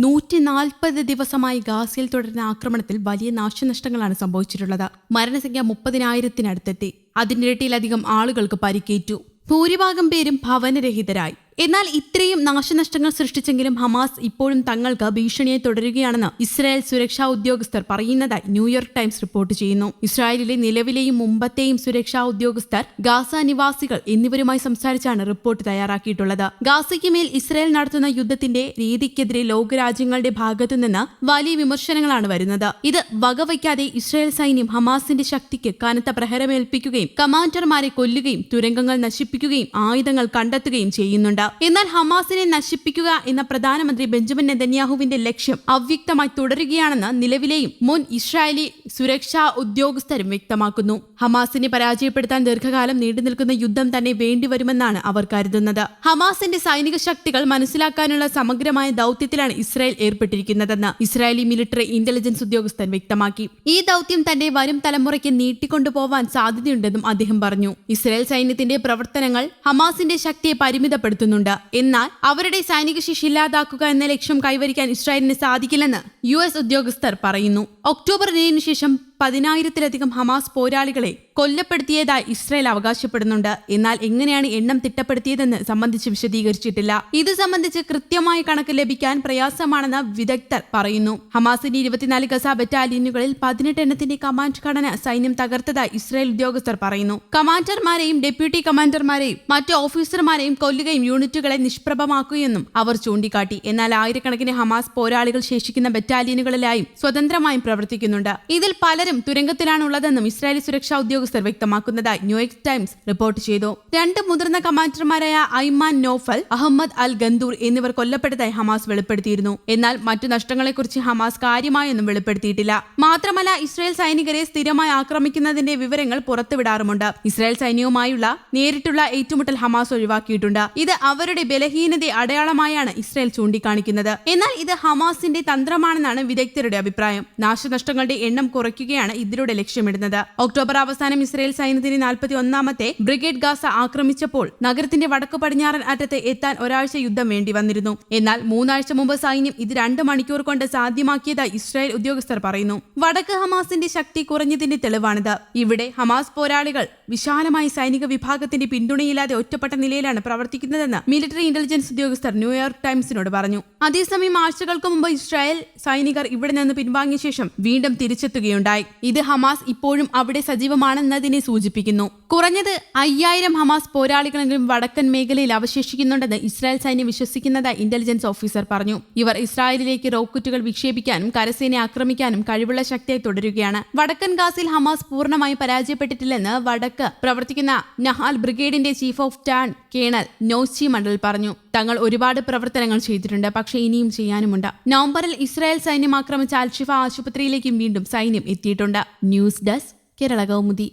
നൂറ്റി നാൽപ്പത് ദിവസമായി ഗാസയിൽ തുടരുന്ന ആക്രമണത്തിൽ വലിയ നാശനഷ്ടങ്ങളാണ് സംഭവിച്ചിട്ടുള്ളത്. മരണസംഖ്യ മുപ്പതിനായിരത്തിനടുത്തെത്തി. അതിനിരട്ടിയിലധികം ആളുകൾക്ക് പരിക്കേറ്റു. ഭൂരിഭാഗം പേരും ഭവനരഹിതരായി. എന്നാൽ ഇത്രയും നാശനഷ്ടങ്ങൾ സൃഷ്ടിച്ചെങ്കിലും ഹമാസ് ഇപ്പോഴും തങ്ങൾക്ക് ഭീഷണിയെ തുടരുകയാണെന്ന് ഇസ്രായേൽ സുരക്ഷാ ഉദ്യോഗസ്ഥർ പറയുന്നതായി ന്യൂയോർക്ക് ടൈംസ് റിപ്പോർട്ട് ചെയ്യുന്നു. ഇസ്രായേലിലെ നിലവിലെയും മുമ്പത്തെയും സുരക്ഷാ ഉദ്യോഗസ്ഥർ ഗാസ നിവാസികൾ എന്നിവരുമായി സംസാരിച്ചാണ് റിപ്പോർട്ട് തയ്യാറാക്കിയിട്ടുള്ളത്. ഗാസയ്ക്ക് മേൽ ഇസ്രായേൽ നടത്തുന്ന യുദ്ധത്തിന്റെ രീതിക്കെതിരെ ലോകരാജ്യങ്ങളുടെ ഭാഗത്തുനിന്ന് വലിയ വിമർശനങ്ങളാണ് വരുന്നത്. ഇത് വകവയ്ക്കാതെ ഇസ്രായേൽ സൈന്യം ഹമാസിന്റെ ശക്തിക്ക് കനത്ത പ്രഹരമേൽപ്പിക്കുകയും കമാൻഡർമാരെ കൊല്ലുകയും തുരങ്കങ്ങൾ നശിപ്പിക്കുകയും ആയുധങ്ങൾ കണ്ടെത്തുകയും ചെയ്യുന്നുണ്ട്. എന്നാൽ ഹമാസിനെ നശിപ്പിക്കുക എന്ന പ്രധാനമന്ത്രി ബെഞ്ചമിൻ നെതന്യാഹുവിന്റെ ലക്ഷ്യം അവ്യക്തമായി തുടരുകയാണെന്ന് നിലവിലെയും മുൻ ഇസ്രായേലി സുരക്ഷാ ഉദ്യോഗസ്ഥരും വ്യക്തമാക്കുന്നു. ഹമാസിനെ പരാജയപ്പെടുത്താൻ ദീർഘകാലം നീണ്ടുനിൽക്കുന്ന യുദ്ധം തന്നെ വേണ്ടിവരുമെന്നാണ് അവർ കരുതുന്നത്. ഹമാസിന്റെ സൈനിക ശക്തികൾ മനസ്സിലാക്കാനുള്ള സമഗ്രമായ ദൌത്യത്തിലാണ് ഇസ്രായേൽ ഏർപ്പെട്ടിരിക്കുന്നതെന്ന് ഇസ്രായേലി മിലിറ്ററി ഇന്റലിജൻസ് ഉദ്യോഗസ്ഥൻ വ്യക്തമാക്കി. ഈ ദൌത്യം തന്റെ വരും തലമുറയ്ക്ക് നീട്ടിക്കൊണ്ടുപോവാൻ സാധ്യതയുണ്ടെന്നും അദ്ദേഹം പറഞ്ഞു. ഇസ്രായേൽ സൈന്യത്തിന്റെ പ്രവർത്തനങ്ങൾ ഹമാസിന്റെ ശക്തിയെ പരിമിതപ്പെടുത്തുന്നുണ്ട് എന്നാൽ അവരുടെ സൈനിക ശേഷി ഇല്ലാതാക്കുക എന്ന ലക്ഷ്യം കൈവരിക്കാൻ ഇസ്രായേലിന് സാധിക്കില്ലെന്ന് യു ഉദ്യോഗസ്ഥർ പറയുന്നു. ഒക്ടോബർ ഏഴിന് ശേഷം പതിനായിരത്തിലധികം ഹമാസ് പോരാളികളെ കൊല്ലപ്പെടുത്തിയതായി ഇസ്രായേൽ അവകാശപ്പെടുന്നുണ്ട്. എന്നാൽ എങ്ങനെയാണ് എണ്ണം തിട്ടപ്പെടുത്തിയതെന്ന് സംബന്ധിച്ച് വിശദീകരിച്ചിട്ടില്ല. ഇത് സംബന്ധിച്ച് കൃത്യമായ കണക്ക് ലഭിക്കാൻ പ്രയാസമാണെന്ന് വിദഗ്ധർ പറയുന്നു. ഹമാസിന്റെ ഇരുപത്തിനാല് ഗസ ബറ്റാലിയനുകളിൽ പതിനെട്ട് എണ്ണത്തിന്റെ കമാൻഡ് ഘടന സൈന്യം തകർത്തതായി ഇസ്രായേൽ ഉദ്യോഗസ്ഥർ പറയുന്നു. കമാൻഡർമാരെയും ഡെപ്യൂട്ടി കമാൻഡർമാരെയും മറ്റ് ഓഫീസർമാരെയും കൊല്ലുകയും യൂണിറ്റുകളെ നിഷ്പ്രഭമാക്കുകയെന്നും അവർ ചൂണ്ടിക്കാട്ടി. എന്നാൽ ആയിരക്കണക്കിന് ഹമാസ് പോരാളികൾ ശേഷിക്കുന്ന ബറ്റാലിയനുകളിലായും സ്വതന്ത്രമായും പ്രവർത്തിക്കുന്നുണ്ട്. ഇതിൽ പലരും തുരങ്കത്തിലാണുള്ളതെന്നും ഇസ്രായേലി സുരക്ഷാ ഉദ്യോഗസ്ഥർ വ്യക്തമാക്കുന്നതായി ന്യൂയോർക്ക് ടൈംസ് റിപ്പോർട്ട് ചെയ്തു. രണ്ട് മുതിർന്ന കമാൻഡർമാരായ ഐമാൻ നോഫൽ അഹമ്മദ് അൽ ഗന്ദൂർ എന്നിവർ കൊല്ലപ്പെട്ടതായി ഹമാസ് വെളിപ്പെടുത്തിയിരുന്നു. എന്നാൽ മറ്റു നഷ്ടങ്ങളെക്കുറിച്ച് ഹമാസ് കാര്യമായൊന്നും വെളിപ്പെടുത്തിയിട്ടില്ല. മാത്രമല്ല ഇസ്രായേൽ സൈനികരെ സ്ഥിരമായി ആക്രമിക്കുന്നതിന്റെ വിവരങ്ങൾ പുറത്തുവിടാറുമുണ്ട്. ഇസ്രായേൽ സൈന്യവുമായുള്ള നേരിട്ടുള്ള ഏറ്റുമുട്ടൽ ഹമാസ് ഒഴിവാക്കിയിട്ടുണ്ട്. ഇത് അവരുടെ ബലഹീനതയെ അടയാളമായാണ് ഇസ്രായേൽ ചൂണ്ടിക്കാണിക്കുന്നത്. എന്നാൽ ഇത് ഹമാസിന്റെ തന്ത്രമാണെന്നാണ് വിദഗ്ധരുടെ അഭിപ്രായം. നാശനഷ്ടങ്ങളുടെ എണ്ണം കുറയ്ക്കുകയാണ് ഇതിലൂടെ ലക്ഷ്യമിടുന്നത്. ഒക്ടോബർ അവസാനം ഇസ്രായേൽ സൈന്യത്തിന്റെ നാൽപ്പത്തി ഒന്നാമത്തെ ബ്രിഗേഡ് ഗാസ ആക്രമിച്ചപ്പോൾ നഗരത്തിന്റെ വടക്ക് പടിഞ്ഞാറൻ അറ്റത്ത് എത്താൻ ഒരാഴ്ച യുദ്ധം വേണ്ടി വന്നിരുന്നു. എന്നാൽ മൂന്നാഴ്ച മുമ്പ് സൈന്യം ഇത് രണ്ട് മണിക്കൂർ കൊണ്ട് സാധ്യമാക്കിയതായി ഇസ്രായേൽ ഉദ്യോഗസ്ഥർ പറയുന്നു. വടക്ക് ഹമാസിന്റെ ശക്തി കുറഞ്ഞതിന്റെ തെളിവാണിത്. ഇവിടെ ഹമാസ് പോരാളികൾ വിശാലമായ സൈനിക വിഭാഗത്തിന്റെ പിന്തുണയില്ലാതെ ഒറ്റപ്പെട്ട നിലയിലാണ് പ്രവർത്തിക്കുന്നതെന്ന് മിലിറ്ററി ഇന്റലിജൻസ് ഉദ്യോഗസ്ഥർ ന്യൂയോർക്ക് ടൈംസിനോട് പറഞ്ഞു. അതേസമയം ആഴ്ചകൾക്ക് മുമ്പ് ഇസ്രായേൽ സൈനികർ ഇവിടെ നിന്ന് പിൻവാങ്ങിയ ശേഷം വീണ്ടും തിരിച്ചെത്തുകയുണ്ടായി. ഇത് ഹമാസ് ഇപ്പോഴും അവിടെ സജീവമാണെന്നതിനെ സൂചിപ്പിക്കുന്നു. കുറഞ്ഞത് അയ്യായിരം ഹമാസ് പോരാളികളെങ്കിലും വടക്കൻ മേഖലയിൽ അവശേഷിക്കുന്നുണ്ടെന്ന് ഇസ്രായേൽ സൈന്യം വിശ്വസിക്കുന്നതായി ഇന്റലിജൻസ് ഓഫീസർ പറഞ്ഞു. ഇവർ ഇസ്രായേലിലേക്ക് റോക്കറ്റുകൾ വിക്ഷേപിക്കാനും കരസേനയെ ആക്രമിക്കാനും കഴിവുള്ള ശക്തിയായി തുടരുകയാണ്. വടക്കൻ ഗാസിൽ ഹമാസ് പൂർണമായി പരാജയപ്പെട്ടിട്ടില്ലെന്ന് വടക്ക് പ്രവർത്തിക്കുന്ന Nahal ബ്രിഗേഡിന്റെ chief of staff colonel Nochi Mandel പറഞ്ഞു. തങ്ങൾ ഒരുപാട് പ്രവർത്തനങ്ങൾ ചെയ്തിട്ടുണ്ട് പക്ഷേ ഇനിയും ചെയ്യാനുമുണ്ട്. നവംബറിൽ ഇസ്രായേൽ സൈന്യം ആക്രമിച്ച അൽഷിഫ ആശുപത്രിയിലേക്കും വീണ്ടും സൈന്യം എത്തിയിട്ടുണ്ട്. News desk Kerala Kaumudi